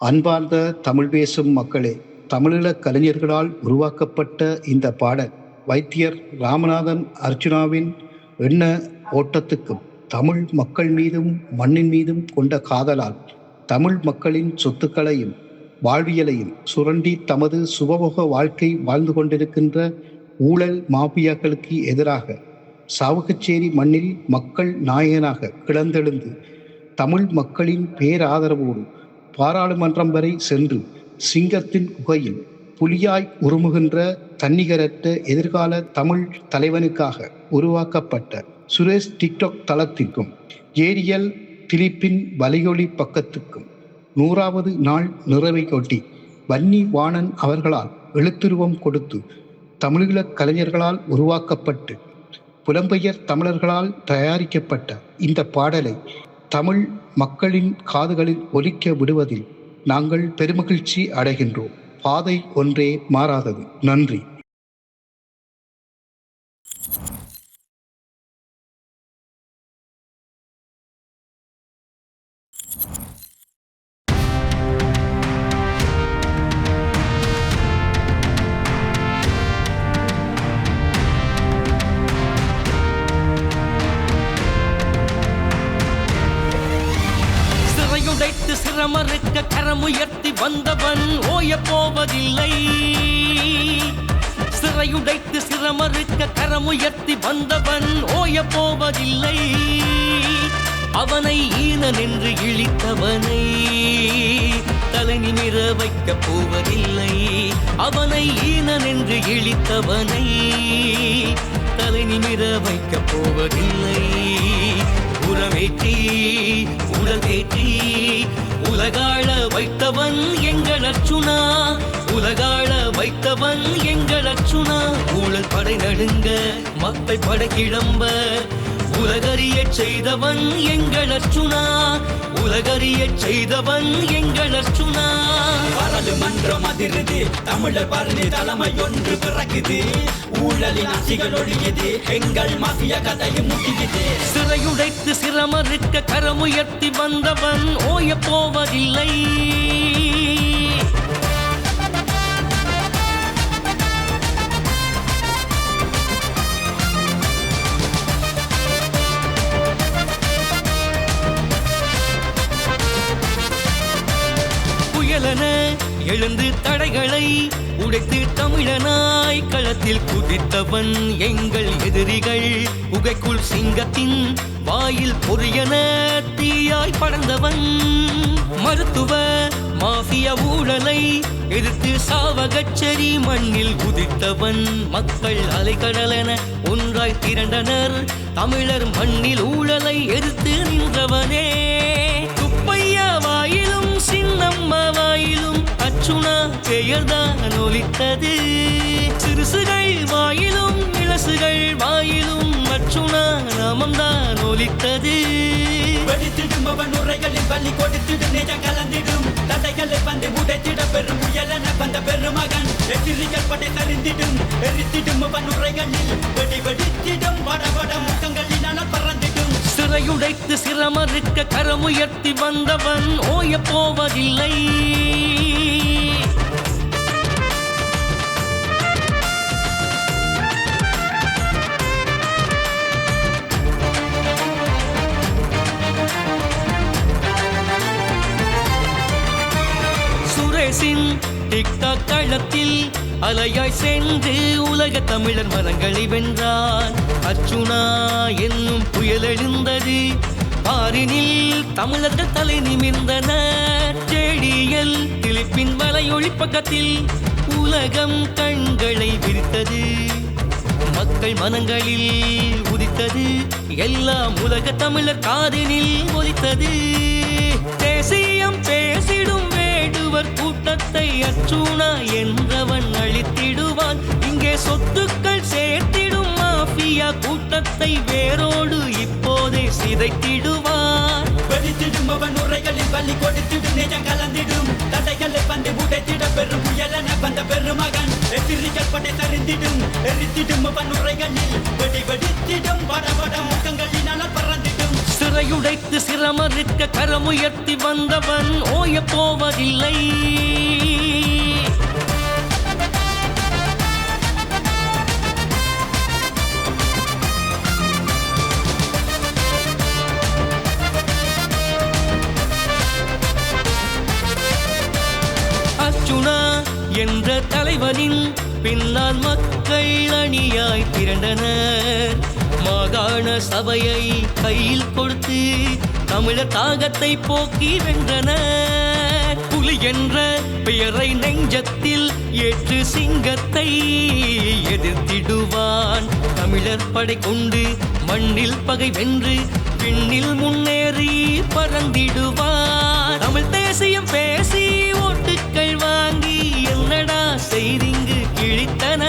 அன்பார்ந்த தமிழ் பேசும் மக்களே தமிழீழ கலைஞர்களால் உருவாக்கப்பட்ட இந்த பாடல் வைத்தியர் ராமநாதன் அர்ஜுனாவின் எண்ண ஓட்டத்துக்கும் தமிழ் மக்கள் மீதும் மண்ணின் மீதும் கொண்ட காதலால் தமிழ் மக்களின் சொத்துக்களையும் வாழ்வியலையும் சுரண்டி தமது சுபபோக வாழ்க்கை வாழ்ந்து கொண்டிருக்கின்ற ஊழல் மாபியாக்களுக்கு எதிராக சாவகச்சேரி மண்ணில் மக்கள் நாயகனாக கிளந்தெழுந்து தமிழ் மக்களின் பேராதரவோடு பாராளுமன்றம் வரை சென்று சிங்கத்தின் குகையில் புலியாய் உருமுகின்ற தன்னிகரற்ற எதிர்கால தமிழ் தலைவனுக்காக உருவாக்கப்பட்ட சுரேஷ் டிக்டாக் தளத்திற்கும் ஏரியல் பிலிப்பின் வலையொலி பக்கத்துக்கும் நூறாவது நாள் நிறைவை கொட்டி வன்னி வாணன் அவர்களால் எழுத்துருவம் கொடுத்து தமிழீழ கலைஞர்களால் உருவாக்கப்பட்டு புலம்பெயர் தமிழர்களால் தயாரிக்கப்பட்ட இந்த பாடலை தமிழ் மக்களின் காதுகளில் ஒலிக்க விடுவதில் நாங்கள் பெருமகிழ்ச்சி அடைகின்றோம். பாதை ஒன்றே மாறாதது. நன்றி. சிறையுடைத்து கரமுயர்த்தி வந்தவன் ஓய போவதில்லை. சிறையுடைத்து சிரமறுக்க கரமுயர்த்தி வந்தவன் ஓய போவதில்லை. அவனை ஈன நின்று இழித்தவனை தலை நிமிர வைக்கப் போவதில்லை. அவனை ஈன நின்று இழித்தவனை தலை நிமிர வைக்கப் போவதில்லை. உரமேற்றி உலகேற்றி உலகாள வைத்தவன் எங்கள் அர்ச்சுனா உலகாள வைத்தவன் எங்கள் அர்ச்சுனா. ஊழல் படை நடுங்க மக்கள் படை கிளம்ப உலகறிய செய்தவன் எங்கள் அர்ச்சுனா உலகறிய செய்தவன் எங்கள் அர்ச்சுனா. பாராளுமன்றம் அதிருது தமிழர் பரணி தலைமை ஒன்று பிறக்குது. ஊழலின் ஆட்சிகள் ஒழியுது எங்கள் மாஃபியா கதையும் முடியுது சிறையுடைத்து சிரமருக்க கரமுயர்த்தி வந்தவன் ஓய போவதில்லை. தடைகளை உடைத்து தமிழனாய் களத்தில் குதித்தவன் எங்கள் எதிரிகள். புகைக்குள் சிங்கத்தின் வாயில் பொரியன தீயாய் படர்ந்தவன் மருத்துவ மாஃபிய ஊழலை எதிர்த்து சாவகச்சரி மண்ணில் குதித்தவன். மக்கள் அலைக்கடலென ஒன்றாய் திரண்டனர். தமிழர் மண்ணில் ஊழலை எதிர்த்து நின்றவனே. துப்பையா வாயிலும் சின்னம்ம வாயிலும் அச்சுணா பெயர்தான் ஒலித்தது. சிறுசுகள் வாயிலும் இளசுகள் வாயிலும் அச்சுனா நாமம்தான் ஒலித்தது. வெடித்திடும் அவன் உரைகளில் பள்ளி கொடுத்திடும் நிஜம் கலந்திடும். தடைகளை வந்து உடைத்திட பெரும் புயலென வந்த பெருமகன். எதிரிகள் படை சரிந்திடும் எரித்திடும் அவன் உரைகளில். வெடி வெடித்திடும் வட வட முகங்களினால் பறந்திடும். சிறையுடைத்து சிரமறுக்க கரமுயர்த்தி வந்தவன் ஓய போவதில்லை. சுரேஷின் டிக்டாக் தளத்தில் அலையாய் சென்று உலக தமிழர் மனங்களை வென்றார். அர்ச்சுனா என்னும் புயல் எழுந்தது. ஆறினில் தமிழர்கள் தலை நிமிர்ந்தனர். ஜேடிஎல் திலிப்பின் வலையொளி பக்கத்தில் உலகம் கண்களை விரித்தது. மக்கள் மனங்களில் உதித்தது. எல்லாம் உலக தமிழர் காதினில் ஒலித்தது. தேசியம் பேசிடும் வேடுவர் கூட்டத்தை அச்சூனா என்றவன் அழித்திடுவான். இங்கே சொத்துக்கள் சேர்த்திடும் மாஃபியா கூட்டத்தை வேரோடு இப்போதே சிதைத்திடுவான். வெடித்திடும் அவன் உரைகளில் பள்ளி கொடுத்திடும் நிஜம் கலந்திடும். தடைகளை பந்து உடைத்திட பெரும் புயலன வந்த பெருமகன். எதிரிகள் படை தரிந்திடும் எரித்திடும் அவன் உரைகளில். வெடி வெடித்திடும் படபடம் வட முகங்களினால் கரமுயர்த்தி வந்தவன் ஓய போவதில்லை அர்ஜுனா என்ற தலைவனின் பின்னால் மக்கள் அணியாய் திரண்டனர். மாகாண சபையை கையில் கொடுத்து தமிழர் தாகத்தை போக்கி வென்றனர் புலி என்ற பெயரை நெஞ்சத்தில் ஏற்று சிங்கத்தை எதிர்த்திடுவான். தமிழர் படை கொண்டு மண்ணில் பகை வென்று விண்ணில் முன்னேறி பறந்திடுவான் தமிழ் தேசியம் பேசி ஓட்டுக்கள் வாங்கி என்னடா செய்திங்கு கிழித்தன.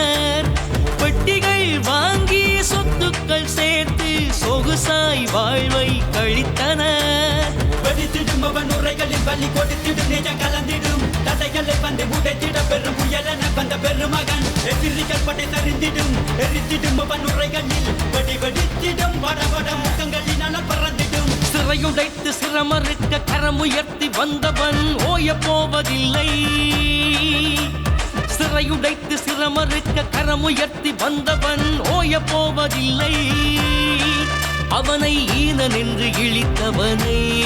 வெடித்திடும் உரைகளில் பள்ளி கொடுத்திடும் நிஜம் கலந்திடும். தடைகளை வந்து உடைத்திட பெரும் புயலென வந்த பெருமகன். எதிரிகள் படை தரிந்திடும் எரித்திடும் அவன் உரைகளில். வெடி வெடித்திடும் வட வட முகங்களினால் பறந்திடும். சிறையுடைத்து சிரமறுக்க கரமுயர்த்தி வந்தவன் ஓய போவதில்லை. சிறையுடைத்து சிரமறுக்க கரமுயர்த்தி வந்தவன் ஓய போவதில்லை. அவனை ஈனன் என்று இழித்தவனை.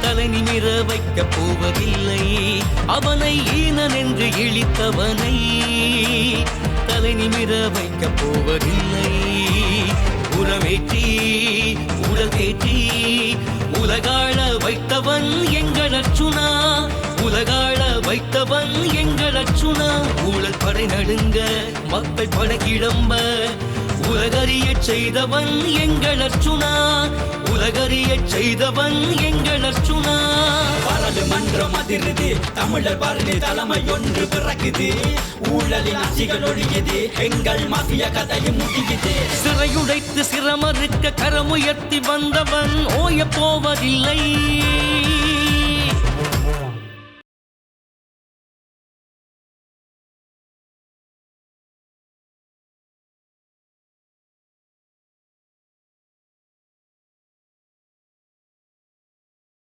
தலை நிமிர வைக்கப் போவதில்லை. அவனை ஈனன் என்று இழித்தவனை. தலை நிமிர வைக்கப் போவதில்லை. உறவேற்றி உலகேற்றி உலகாழ வைத்தவன் எங்கள் அர்ச்சுனா. உலகாழ வைத்தவன் எங்கள் அர்ச்சுனா. ஊழல் படை நடுங்க மக்கள் படை கிளம்ப. உலகறியச் செய்தவன் எங்கள் அர்ச்சுனா. உலகறியச் செய்தவன் எங்கள் அர்ச்சுனா. பாராளுமன்றம் அதிருது தமிழர் பாரதி தலைமை ஒன்று பிறக்குது. ஊழலின் ஆட்சிகள் ஒழியுது எங்கள் மாஃபியா கதையும் முடியுது சிறையுடைத்து சிரமறுக்க கரமுயர்த்தி வந்தவன் ஓய போவதில்லை.